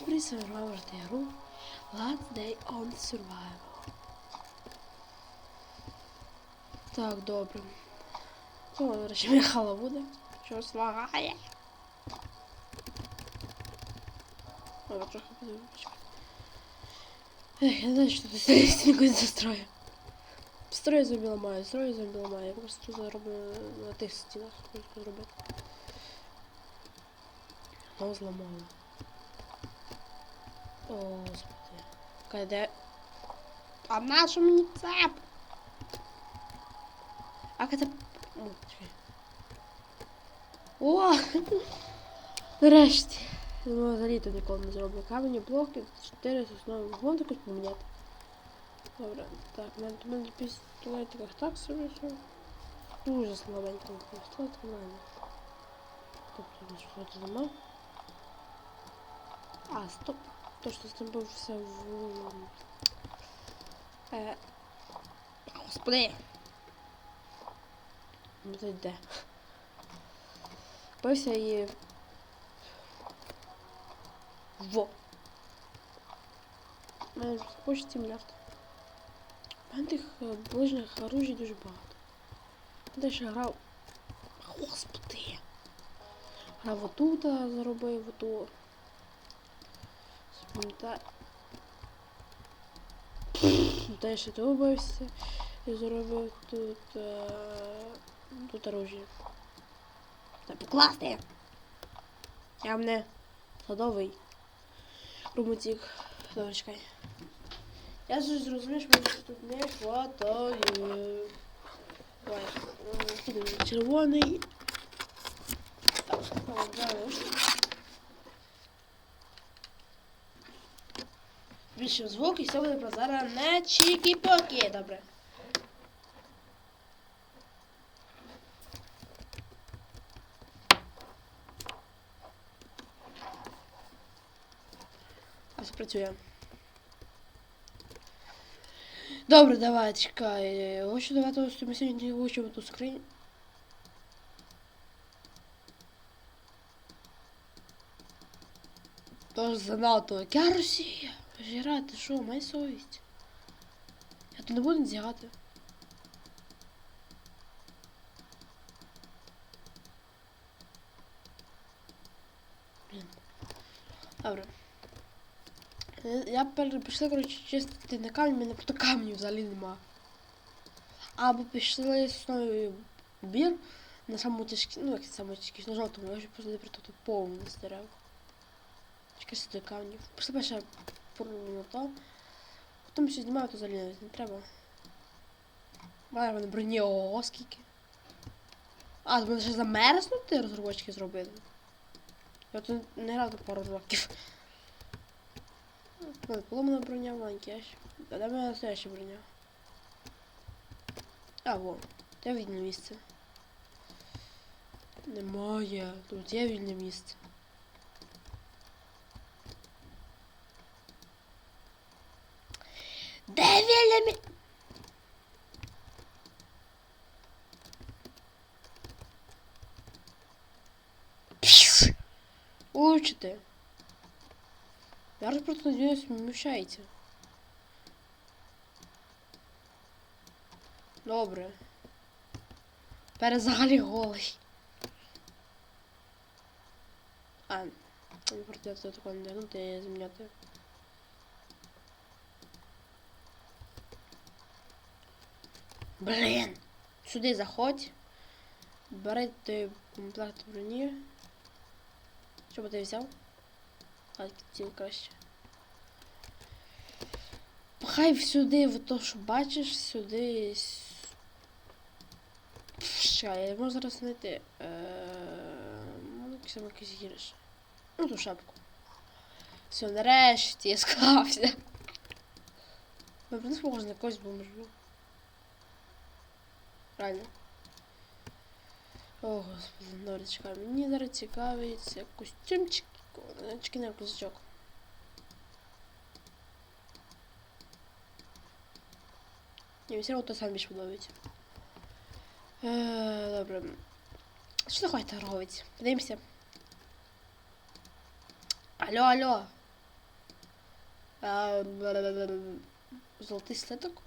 Free Survivor та гру Last Day on Survival. Так, добре. Ну, до речі, Михайло буде. Щось лагає. Добре, трохи подивимось. Ех, я знаю, що тут не застрою. Строю зомбі ламаю, строю зомбі ламаю. Я просто зароблю на тих стінах, зробити. Знову зламала. Господи. Кай, де? А нашу мені цеп? А це... О! Нарешті. Я думала, взагалі то ніколи не зроблю. Камені, блоки, 4 соснові. Вон також поміняти. Добре, так, у мене, у мене пістолетиках так собі. Дуже слабенько пістолет у мене. Тобто, що тут нема. А, стоп. То, що з тим був в... Е... Господи! Це йде. Бився і... Во! У мене вже хочеться мільярд. У дуже багато. Де ще грав... Господи! Грав отут, а заробив оту. Спам'ятай. Та я ще тут і заробив тут... Е... Тут оружие. Та покласти! Я мене садовий. Румотік. Добре, чекай. Я ж зрозумів, що мені тут не хватає. Давай. м, Червоний. Так, давай. Звук і все буде прозоро не чікі-покі. Добре. Все працює. Добре, давай, чекай. Хочу давати ось ми сьогодні хочемо ту скринь. Тож занадто. Яка Росія? Жіра, ти що, май совість. Я тут не буду зігати. Добре. Е, Я пішла, коротше, чистити на камінь, мене просто камнів взагалі нема. Або пішли сосновий бір на самому тяжкі, ну як саме тяжкі, на жовтому, я вже просто про тут повний з дерев. Чекай сюди камнів. Пішли перше то. Потім ще знімаю, то взагалі не треба. Має мене броні, ого, скільки. А, мене ще замерзнути розробочки зробили. Я тут не грав до пару років. Поломана броня маленька. аж. А де моя настояща броня? А, во. Де вільне місце? Немає. Тут є вільне місце. Де вільне місце? Учите. Я ж просто надіюсь, вміщається. Добре. Тепер взагалі голий. А, не придеться такого не дягнути і зміняти. Блін! Сюди заходь. Бери той комплект броні. Що би ти взяв? А, ціл краще. Пхай сюди, в то, що бачиш, сюди. Чекай, я можу зараз знайти. Саме якийсь гірш. Ну, ту шапку. Все, нарешті я склався. В принципі, можна якось бомжу. Реально. О, господи, добре, чекай. Мені зараз цікавиться костюмчик. Очки на козачок. Ні, все одно то сам більш подобається. Е, добре. Що таке торговець? Подивимося. Алло, алло. А, Золотий слиток?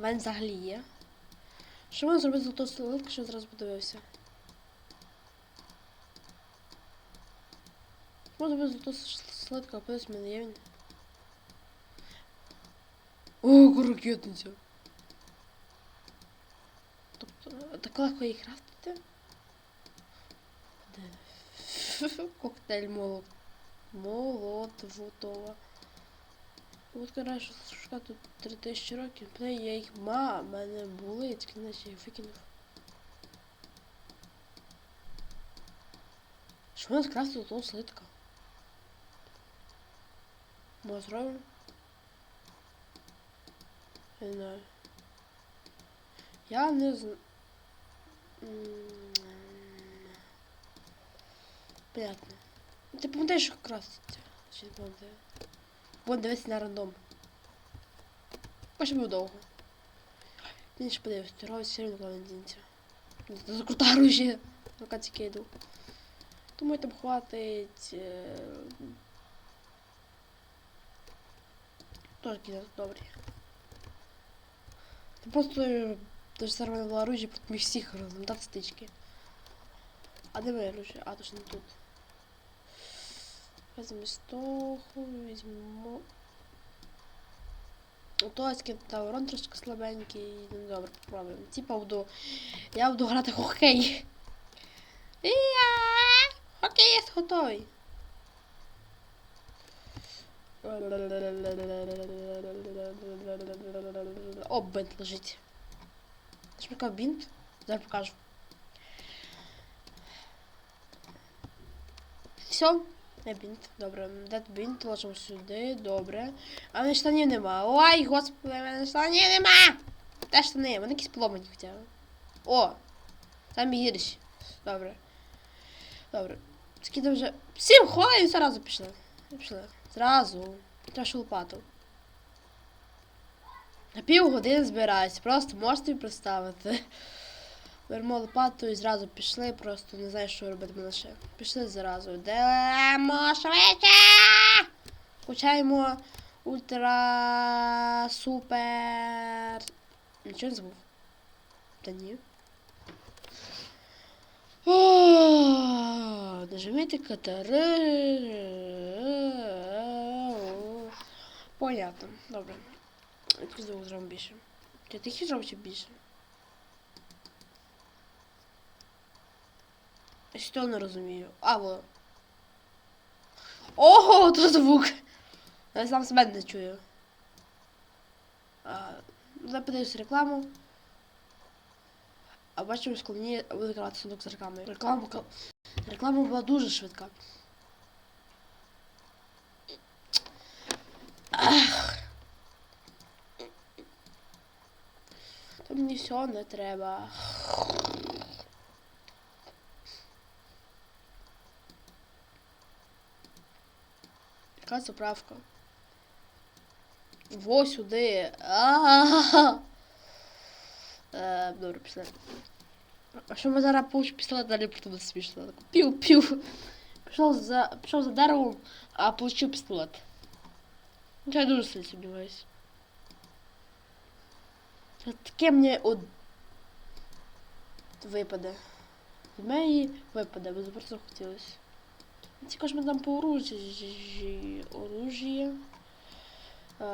А мене взагалі є. Що можна зробити з золотого слитка, що зразу подивився? Що можна зробити з золотого слитка, подивись, в мене є він. О, ракетниця. Тобто, так легко її крафтити? Коктейль молот. Молотова. От краще шукати тут 3000 років. Бля, я їх ма, в мене були, тільки наче я їх викинув. Що мене скрафтив того слитка? Може зробимо? Я не знаю. Я не знаю. Понятно. Ти пам'ятаєш, що крафтиться? Чи не пам'ятаю? Вон дивись на рандом. Буде довго. Він ще подивився, робить все одно не. Це за крута оружие. Поки тільки йду. Думаю, там хватить. Тоже кидати добрі. Ти просто е, дуже зараз була оружие, потім їх всіх роздати стички. А де моє оружие? А, точно тут. Візьмемо стоху, візьмемо. Ото та урон трошки слабенький, ну добре, попробуємо. Типа буду. Я буду грати в хокей. Хокеїст готовий. О, бинт лежить. Шмика бинт. Зараз покажу. Все. Не бінт, добре. Де бінт, ложимо сюди, добре. А мене штанів нема. Ой, господи, мене штанів нема! Де штани? Вони якісь поломані хоча. О! Там гірші. Добре. Добре. Скидав вже. Всім хвилин зразу пішли. Пішли. Зразу. Ще лопату. На пів години збираюсь. Просто можете представити. Беремо лопату і зразу пішли, просто не знаю, що робити лише. Пішли зразу. Йдемо швидше! Включаємо ультра супер. Нічого не забув. Та ні. О, Нажмите катери. Понятно. Добре. Звук зробимо більше. Ти тихі зробив більше? Що не розумію. А, во. Ого, то звук. Я сам себе не чую. Запитаюсь рекламу. А бачимо, що мені буде сундук з рекламою. Реклама, реклама була дуже швидка. Ах. То мені все не треба. Яка заправка? Во сюди. А-а-а. Е, Добре, пішли. А що ми зараз получимо пістолет, далі буде смішно. Пів-пів. Пішов за, пішов за деревом, а получив пістолет. Ну, Я дуже сильно сумніваюсь. Це Таке мені от випаде. Від мене випаде, бо просто хотілося. Ж ми там по оружі. Оружие. Е,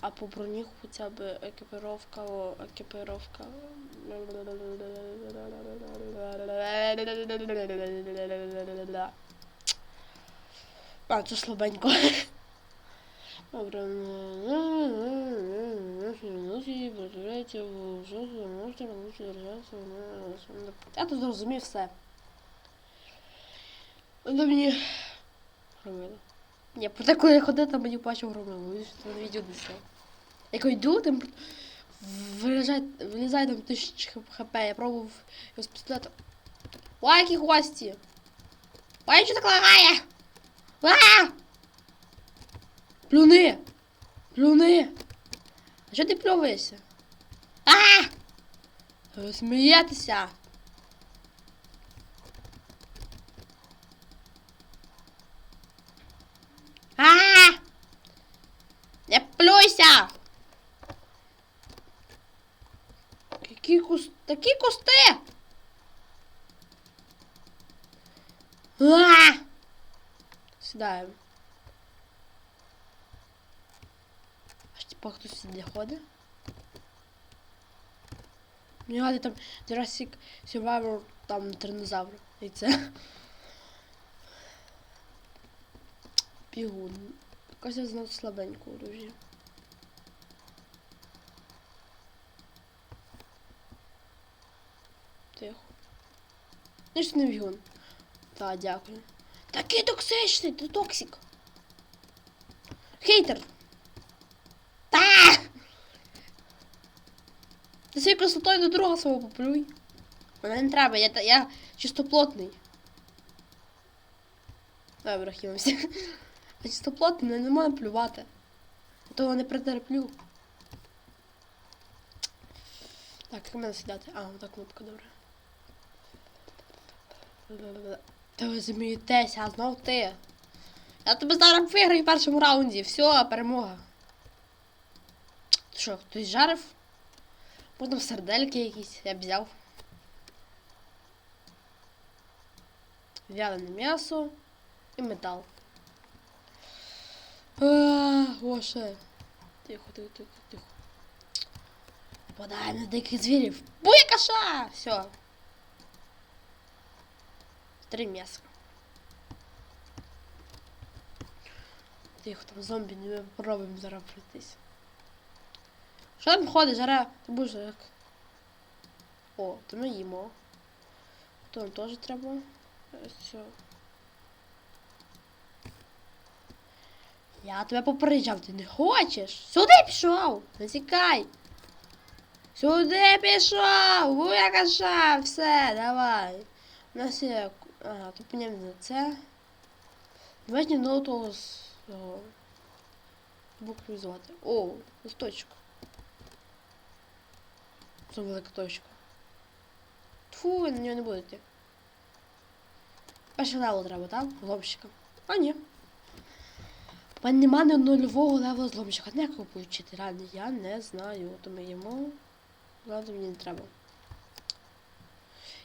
А по броні хоча б екіпіровка, екіпіровка. А, це слабенько. Добре. Я тут зрозумів все. Воно мені громило. Ні, проте коли я ходив, там мені бачив громило. Ж це на відео не все. Як йду, там вилізає, вилізає там тисяч хп, я пробував його з пістолета. Ой, які гості! Ой, що так лагає? А! Плюни! Плюни! А що ти плюваєшся? А! Смієтеся! А! Не плюйся! Які кус... Такі кусти! А! Сідаємо. Аж типа хтось сюди ходить. Мені гадає там Jurassic Survivor, там динозавр. І це. Бігун. Якось я знав слабеньку оружие. Тихо. Ну ж не бігун. Та, дякую. Такий токсичний, ти токсик. Хейтер. Та! Ти цією красотою до друга свого поплюй. Мене не треба, я, я чистоплотний. Добре, хімося. А чистоплотний, мене не можна плювати. Я того не претерплю. Так, як мене сідати? А, ота кнопка, добре. Та ви змієтеся, а знов ти. Я тебе зараз виграю в першому раунді. Все, перемога. Ти Що, хтось жарив? Потім сердельки якісь, я б взяв. Вялене м'ясо і метал. А, О, ще. Тихо, тихо, тихо, тихо. Нападаємо на диких звірів. Буйкаша! Все. Три м'яса. Тихо, там зомбі, не попробуємо зараз пройтись. Що там ходить, жара? Ти будеш як? О, то ми їмо. То нам теж треба. Все. Я тебе попереджав, ти не хочеш? Сюди пішов! Не тікай! Сюди пішов! Вуякаша! Все, давай. У нас є. Ага, тут понятно на це. Давайте того з цього. Букву звати. О, листочок. Це велика точка. Тфу, ви на нього не будете. Перший левел треба, так? Зломщика. А ні. У мене нема ні нульового левела зломщика. Не як получити, реально, я не знаю. То ми їмо. Ладно, мені не треба.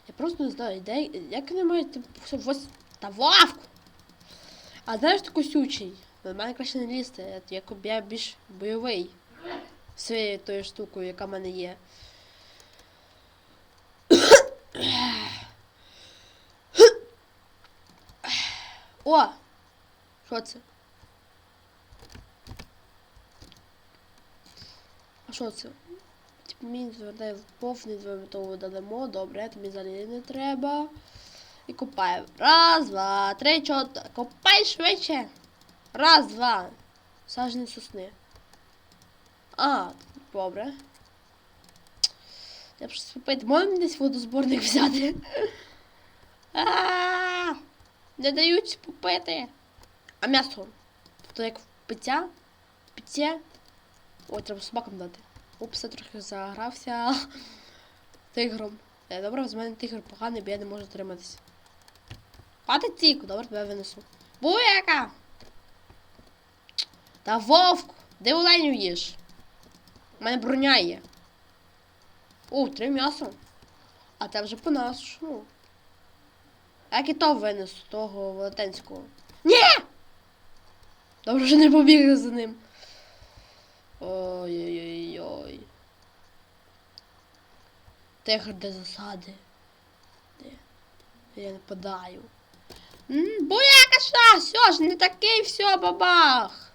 Я просто не знаю, де, як вони мають ось та вавку. А знаєш ти косючий? На мене краще не лізти, я більш бойовий своєю тою штукою, яка в мене є. О! Що це? А що це? Типу мені звертає повний двометову додамо, добре, тобі взагалі не треба. І копаємо. Раз, два, три, чотири. Копай швидше. Раз, два. Сажені сосни. А, добре. Я б щось попити. Мені десь водозборник взяти? А, Не дають попити. А м'ясо? То як пиття? Пиття? Ой, треба собакам дати. Упс, я трохи загрався тигром. Е, Добре, з мене тигр поганий, бо я не можу триматися. Хватить тільки, добре, тебе винесу. Буяка! Та вовк! Де оленю їш? У мене броня є. О, три м'яса. А це вже по. А як і то винесу, того велетенського. Ні! Добре, вже не побігли за ним. Ой-ой-ой. Тигр де засади. Де? Я нападаю. М, Буякаша! Все ж не такий, все, бабах.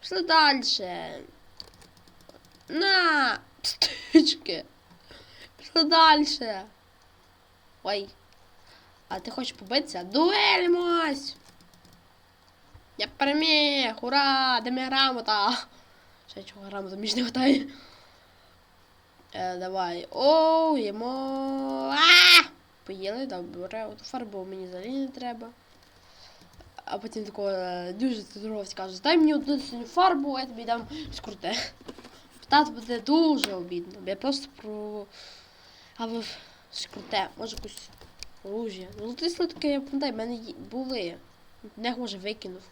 Пішли далі. На! Стички. Пішли далі. Ой. А ти хочеш побитися? Дуельмось! Я переміг! Ура! Де моя грамота? Ще чого грамота мені не хватає. Е, давай. О, їмо. А! Поїли, добре. От фарбу мені взагалі не треба. А потім такого е, дуже торговець каже, дай мені одну синю фарбу, я тобі дам щось круте. Питати буде дуже обідно. Я просто про. А ви щось може якусь оружие. Ну ти слідки, я пам'ятаю, в мене є- були. Не може викинув.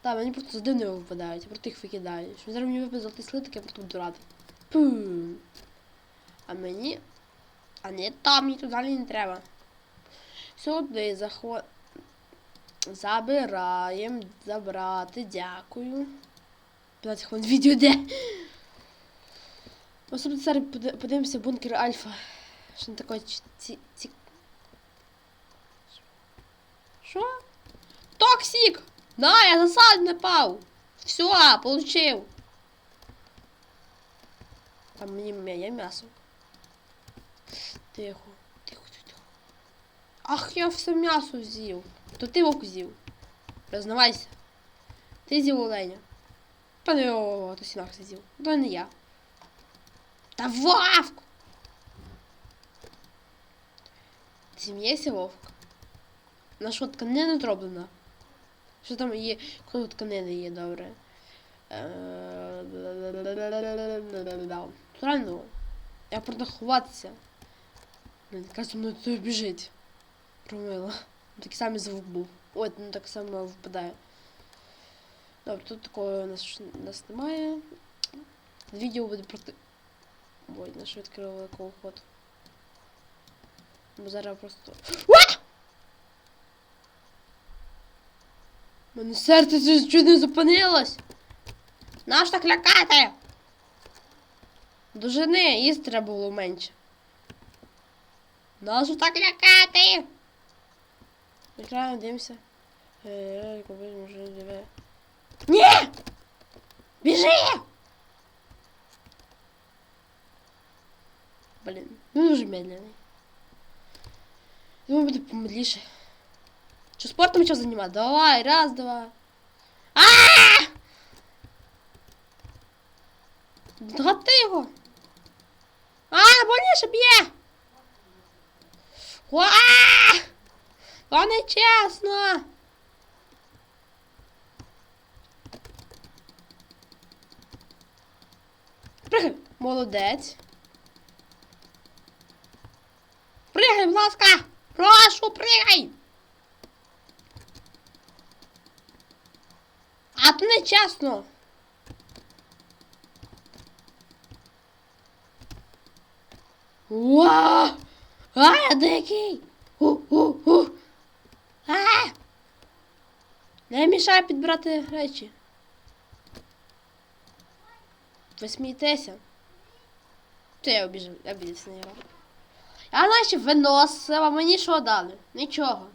Та, мені просто з дивними випадають, я просто їх викидаю. Що зараз мені випаде золотий слиток, я просто буду радий. Пум. А мені. А не там, мені далі не треба. Сюди заход. Забираємо. Забрати, дякую. 15 хвилин відео де. Особливо зараз подивимося бункер Альфа. Що не таке ці. Що? Токсик! На, я засад напав! Все, получив! Там м'я- є м'ясо. Тихо, тихо, тихо. Ах, я все м'ясо з'їв. То ти вовк з'їв. Признавайся. Ти з'їв оленя. Та не о, то сінах з'їв. То не я. Та вовк! Сім'єся вовк. На що тканина зроблена? Що там є? Коли тканини є, добре. Е, Правильно. Я правда ховатися. Блін, кажуть, мною тут біжить. Промила. Такий самий звук був. Ой, ну так само випадає. Добре, тут такого у нас, у нас немає. Відео буде проти. Ой, на що відкрила великого ходу. Бо зараз просто. Мене серце чуть не зупинилось. Наш так лякати? Дожини, їсти треба було менше. Нащо так лякати? Граємо, дивимося. Е. Ні! Біжи! Блін, ну дуже медленний. Думаю, буде помедліше. Що спортом що займати? Давай, раз, два. А! Догати його. А, больніше б'є. Уа! То не чесно. Пригай. Молодець. Пригай, будь ласка. Прошу, пригай. А то не чесно. Уа! А, я дикий! У-у-у! А! Не мішай підбирати речі. Ви смієтеся? Це я обіжу, я більше не грав. Я наче виносила, мені що дали? Нічого.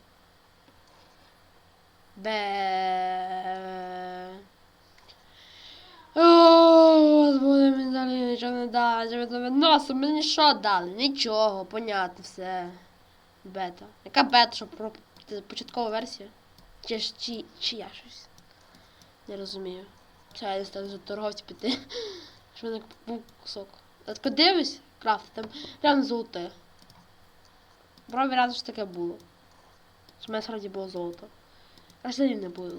Бе. О, буде мені далі нічого не дали. Я виносу, мені що дали? Нічого, понятно, все. Бета. Яка бета, що про початкова версія? Чи чи, чи я щось? Не розумію. Це я не стану за торговці піти. Що мене був кусок. А тако дивись, крафт, там прям золоте. Пробі разом що таке було. В мене справді було золото. А що не було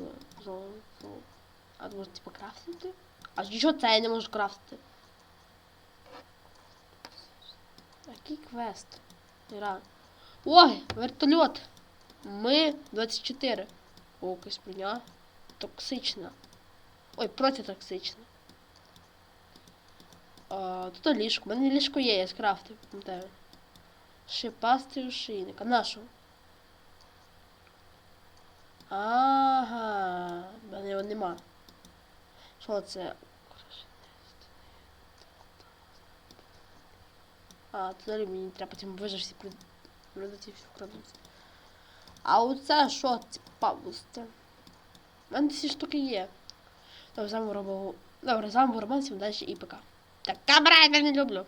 золото. А може типу крафтити? А що це я не можу крафтити? Який квест? Гра. Ой, вертольот. Ми 24. О, броня. Токсична. Ой, протитоксична. А, тут ліжко. У мене ліжко є, я скрафтив, пам'ятаю. Шипастий ошейник. А на що? Ага, в мене його нема. Що це? А, далі мені треба потім вижив всі продати всю крадуть. А оце що це павусте? У мене ці штуки є. Добре, з вами робив. Добре, з вами був Роман, всім далі і ПК. Так, камера, я не люблю.